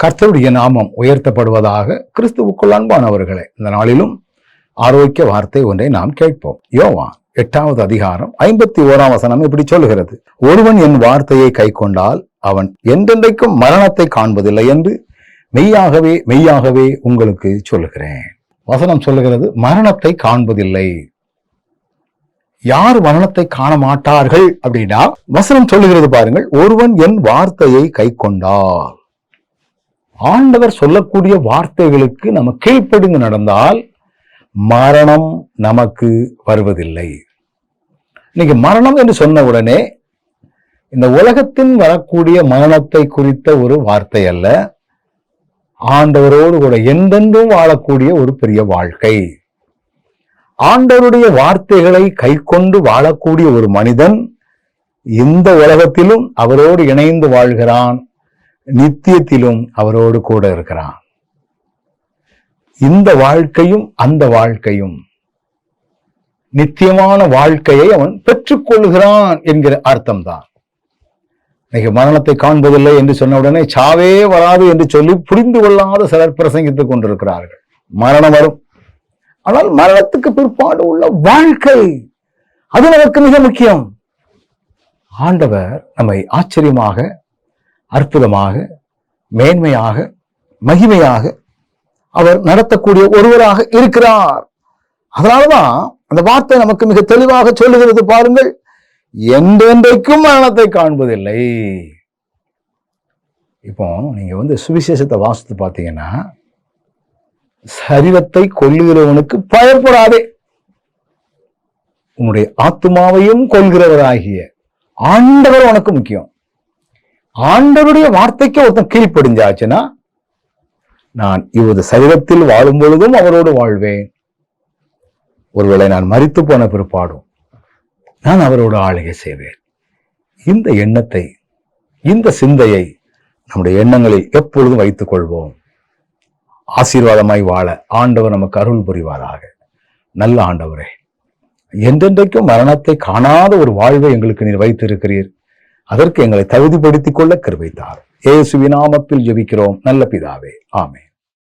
கர்த்தருடைய நாமம் உயர்த்தப்படுவதாக கிறிஸ்துவுக்குள் அன்பானவர்களே இந்த நாளிலும் ஆரோக்கிய வார்த்தை ஒன்றை நாம் கேட்போம். யோவான் எட்டாவது அதிகாரம் ஐம்பத்தி ஓராம் வசனம் இப்படி சொல்லுகிறது. ஒருவன் என் வார்த்தையை கை கொண்டால் அவன் என்றென்றைக்கும் மரணத்தை காண்பதில்லை என்று மெய்யாகவே மெய்யாகவே உங்களுக்கு சொல்லுகிறேன். வசனம் சொல்லுகிறது மரணத்தை காண்பதில்லை. யார் மரணத்தை காண மாட்டார்கள் அப்படின்னா வசனம் சொல்லுகிறது பாருங்கள் ஒருவன் என் வார்த்தையை கை கொண்டால் ஆண்டவர் சொல்லக்கூடிய வார்த்தைகளுக்கு நம்ம கீழ்ப்படிந்து நடந்தால் மரணம் நமக்கு வருவதில்லை. இன்னைக்கு மரணம் என்று சொன்ன உடனே இந்த உலகத்தின் வரக்கூடிய மரணத்தை குறித்த ஒரு வார்த்தை அல்ல. ஆண்டவரோடு கூட எந்தென்றும் வாழக்கூடிய ஒரு பெரிய வாழ்க்கை. ஆண்டவருடைய வார்த்தைகளை கை கொண்டு வாழக்கூடிய ஒரு மனிதன் இந்த உலகத்திலும் அவரோடு இணைந்து வாழ்கிறான். நித்தியத்திலும் அவரோடு கூட இருக்கிறான். இந்த வாழ்க்கையும் அந்த வாழ்க்கையும் நித்தியமான வாழ்க்கையை அவன் பெற்றுக்கொள்கிறான் என்கிற அர்த்தம்தான். இன்னைக்கு மரணத்தை காண்பதில்லை என்று சொன்ன உடனே சாவே வராது என்று சொல்லி புரிந்து கொள்ளாத சிலர் பிரசங்கித்துக் கொண்டிருக்கிறார்கள். மரணம் வரும். ஆனால் மரணத்துக்கு பிற்பாடு உள்ள வாழ்க்கை அது நமக்கு மிக முக்கியம். ஆண்டவர் நம்மை ஆச்சரியமாக அற்புதமாக மேன்மையாக மகிமையாக அவர் நடத்தக்கூடிய ஒருவராக இருக்கிறார். அதனாலதான் அந்த வார்த்தை நமக்கு மிக தெளிவாக சொல்லுகிறது பாருங்கள். என்றென்றைக்கும் மரணத்தை காண்பதில்லை. இப்போ நீங்க வந்து சுவிசேஷத்தை வாசித்து பார்த்தீங்கன்னா சரீரத்தை கொல்லுகிறவனுக்கு பயப்படாதே. உன்னுடைய ஆத்மாவையும் கொள்கிறவராகிய ஆண்டவர் உனக்கு முக்கியம். ஆண்டவருடைய வார்த்தைக்கு ஒருத்தன் கீழ்ப்படிஞ்சாச்சுன்னா நான் இவது சரீரத்தில் வாழும் பொழுதும் அவரோடு வாழ்வேன். ஒருவேளை நான் மறித்து போன பிற்பாடும் நான் அவரோடு ஆளுகை செய்வேன். இந்த எண்ணத்தை இந்த சிந்தையை நம்முடைய எண்ணங்களில் எப்பொழுதும் வைத்துக் கொள்வோம். ஆசீர்வாதமாய் வாழ ஆண்டவர் நமக்கு அருள் புரிவாராக. நல்ல ஆண்டவரே என்றென்றைக்கும் மரணத்தை காணாத ஒரு வாழ்வை எங்களுக்கு நீர் வைத்திருக்கிறீர். அதற்கு எங்களை தகுதிப்படுத்திக் கொள்ள கருவைத்தார். ஏசுவினாமத்தில் ஜெபிக்கிறோம். நல்ல பிதாவே. ஆமே